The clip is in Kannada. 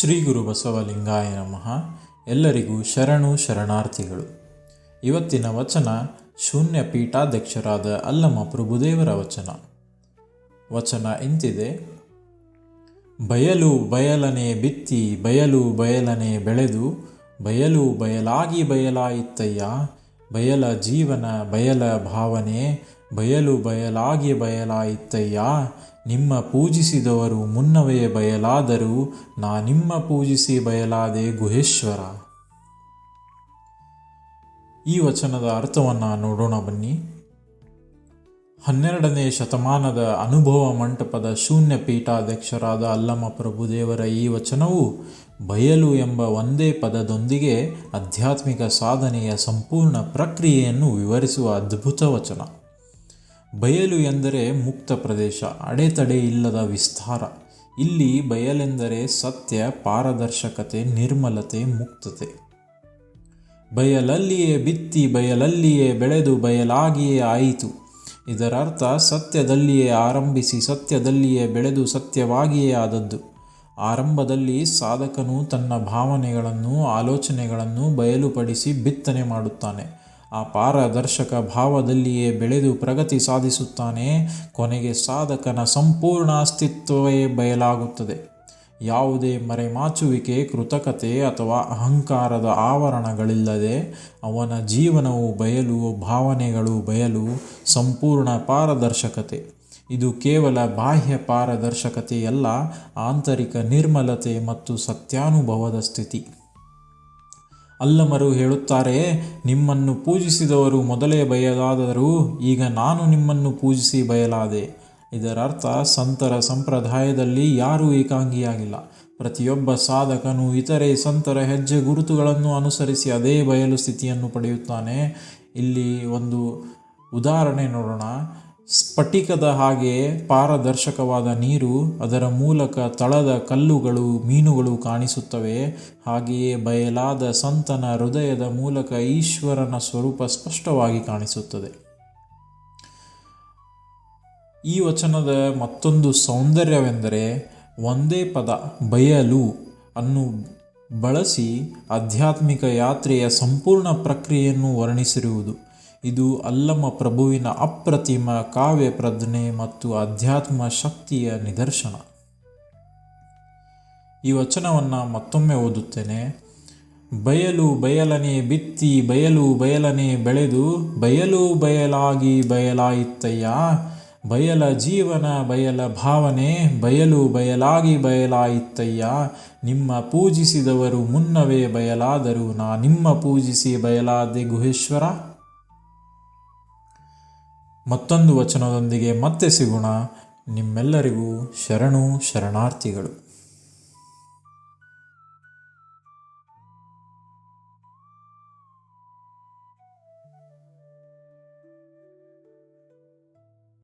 ಶ್ರೀ ಗುರು ಬಸವಲಿಂಗಾಯ ನಮಃ. ಎಲ್ಲರಿಗೂ ಶರಣು ಶರಣಾರ್ಥಿಗಳು. ಇವತ್ತಿನ ವಚನ ಶೂನ್ಯ ಪೀಠಾಧ್ಯಕ್ಷರಾದ ಅಲ್ಲಮ ಪ್ರಭುದೇವರ ವಚನ. ವಚನ ಇಂತಿದೆ. ಬಯಲು ಬಯಲನೆ ಬಿತ್ತಿ ಬಯಲು ಬಯಲನೆ ಬೆಳೆದು, ಬಯಲು ಬಯಲಾಗಿ ಬಯಲಾಯಿತ್ತಯ್ಯ, ಬಯಲ ಜೀವನ ಬಯಲ ಭಾವನೆ ಬಯಲು ಬಯಲಾಗಿ ಬಯಲಾಯಿತಯ್ಯ. ನಿಮ್ಮ ಪೂಜಿಸಿದವರು ಮುನ್ನವೇ ಬಯಲಾದರೂ. ನಾ ನಿಮ್ಮ ಪೂಜಿಸಿ ಬಯಲಾದೆ ಗುಹೇಶ್ವರ. ಈ ವಚನದ ಅರ್ಥವನ್ನು ನೋಡೋಣ ಬನ್ನಿ. ಹನ್ನೆರಡನೇ ಶತಮಾನದ ಅನುಭವ ಮಂಟಪದ ಶೂನ್ಯ ಪೀಠಾಧ್ಯಕ್ಷರಾದ ಅಲ್ಲಮ ಪ್ರಭುದೇವರ ಈ ವಚನವು ಬಯಲು ಎಂಬ ಒಂದೇ ಪದದೊಂದಿಗೆ ಆಧ್ಯಾತ್ಮಿಕ ಸಾಧನೆಯ ಸಂಪೂರ್ಣ ಪ್ರಕ್ರಿಯೆಯನ್ನು ವಿವರಿಸುವ ಅದ್ಭುತ ವಚನ. ಬಯಲು ಎಂದರೆ ಮುಕ್ತ ಪ್ರದೇಶ, ಅಡೆತಡೆ ಇಲ್ಲದ ವಿಸ್ತಾರ. ಇಲ್ಲಿ ಬಯಲೆಂದರೆ ಸತ್ಯ, ಪಾರದರ್ಶಕತೆ, ನಿರ್ಮಲತೆ, ಮುಕ್ತತೆ. ಬಯಲಲ್ಲಿಯೇ ಬಿತ್ತಿ, ಬಯಲಲ್ಲಿಯೇ ಬೆಳೆದು, ಬಯಲಾಗಿಯೇ ಆಯಿತು. ಇದರರ್ಥ, ಸತ್ಯದಲ್ಲಿಯೇ ಆರಂಭಿಸಿ, ಸತ್ಯದಲ್ಲಿಯೇ ಬೆಳೆದು, ಸತ್ಯವಾಗಿಯೇ ಆದದ್ದು. ಆರಂಭದಲ್ಲಿ ಸಾಧಕನು ತನ್ನ ಭಾವನೆಗಳನ್ನು, ಆಲೋಚನೆಗಳನ್ನು ಬಯಲುಪಡಿಸಿ ಬಿತ್ತನೆ ಮಾಡುತ್ತಾನೆ. ಆ ಪಾರದರ್ಶಕ ಭಾವದಲ್ಲಿಯೇ ಬೆಳೆದು ಪ್ರಗತಿ ಸಾಧಿಸುತ್ತಾನೆ. ಕೊನೆಗೆ ಸಾಧಕನ ಸಂಪೂರ್ಣ ಅಸ್ತಿತ್ವವೇ ಬಯಲಾಗುತ್ತದೆ. ಯಾವುದೇ ಮರೆಮಾಚುವಿಕೆ, ಕೃತಕತೆ ಅಥವಾ ಅಹಂಕಾರದ ಆವರಣಗಳಿಲ್ಲದೆ ಅವನ ಜೀವನವು ಬಯಲು, ಭಾವನೆಗಳು ಬಯಲು ಸಂಪೂರ್ಣ ಪಾರದರ್ಶಕತೆ. ಇದು ಕೇವಲ ಬಾಹ್ಯ ಪಾರದರ್ಶಕತೆಯಲ್ಲ, ಆಂತರಿಕ ನಿರ್ಮಲತೆ ಮತ್ತು ಸತ್ಯಾನುಭವದ ಸ್ಥಿತಿ. ಅಲ್ಲಮರು ಹೇಳುತ್ತಾರೆ, ನಿಮ್ಮನ್ನು ಪೂಜಿಸಿದವರು ಮೊದಲೇ ಬಯಲಾದರೂ ಈಗ ನಾನು ನಿಮ್ಮನ್ನು ಪೂಜಿಸಿ ಬಯಲಾದೆ. ಇದರರ್ಥ, ಸಂತರ ಸಂಪ್ರದಾಯದಲ್ಲಿ ಯಾರೂ ಏಕಾಂಗಿಯಾಗಿಲ್ಲ. ಪ್ರತಿಯೊಬ್ಬ ಸಾಧಕನು ಇತರೆ ಸಂತರ ಹೆಜ್ಜೆ ಗುರುತುಗಳನ್ನು ಅನುಸರಿಸಿ ಅದೇ ಬಯಲು ಸ್ಥಿತಿಯನ್ನು ಪಡೆಯುತ್ತಾನೆ. ಇಲ್ಲಿ ಒಂದು ಉದಾಹರಣೆ ನೋಡೋಣ. ಸ್ಫಟಿಕದ ಹಾಗೆ ಪಾರದರ್ಶಕವಾದ ನೀರು ಅದರ ಮೂಲಕ ತಳದ ಕಲ್ಲುಗಳು, ಮೀನುಗಳು ಕಾಣಿಸುತ್ತವೆ. ಹಾಗೆಯೇ ಬಯಲಾದ ಸಂತನ ಹೃದಯದ ಮೂಲಕ ಈಶ್ವರನ ಸ್ವರೂಪ ಸ್ಪಷ್ಟವಾಗಿ ಕಾಣಿಸುತ್ತದೆ. ಈ ವಚನದ ಮತ್ತೊಂದು ಸೌಂದರ್ಯವೆಂದರೆ, ಒಂದೇ ಪದ, ಬಯಲು ಅನ್ನು ಬಳಸಿ ಆಧ್ಯಾತ್ಮಿಕ ಯಾತ್ರೆಯ ಸಂಪೂರ್ಣ ಪ್ರಕ್ರಿಯೆಯನ್ನು ವರ್ಣಿಸಿರುವುದು. ಇದು ಅಲ್ಲಮ ಪ್ರಭುವಿನ ಅಪ್ರತಿಮ ಕಾವ್ಯ ಪ್ರಜ್ಞೆ ಮತ್ತು ಅಧ್ಯಾತ್ಮ ಶಕ್ತಿಯ ನಿದರ್ಶನ. ಈ ವಚನವನ್ನು ಮತ್ತೊಮ್ಮೆ ಓದುತ್ತೇನೆ. ಬಯಲು ಬಯಲನೆ ಬಿತ್ತಿ ಬಯಲು ಬಯಲನೆ ಬೆಳೆದು ಬಯಲು ಬಯಲಾಗಿ ಬಯಲಾಯಿತ್ತಯ್ಯ. ಬಯಲ ಜೀವನ ಬಯಲ ಭಾವನೆ ಬಯಲು ಬಯಲಾಗಿ ಬಯಲಾಯಿತ್ತಯ್ಯ. ನಿಮ್ಮ ಪೂಜಿಸಿದವರು ಮುನ್ನವೇ ಬಯಲಾದರು. ನಾ ನಿಮ್ಮ ಪೂಜಿಸಿ ಬಯಲಾದೆ ಗುಹೇಶ್ವರ. ಮತ್ತೊಂದು ವಚನದೊಂದಿಗೆ ಮತ್ತೆ ಸಿಗೋಣ. ನಿಮ್ಮೆಲ್ಲರಿಗೂ ಶರಣು ಶರಣಾರ್ಥಿಗಳು.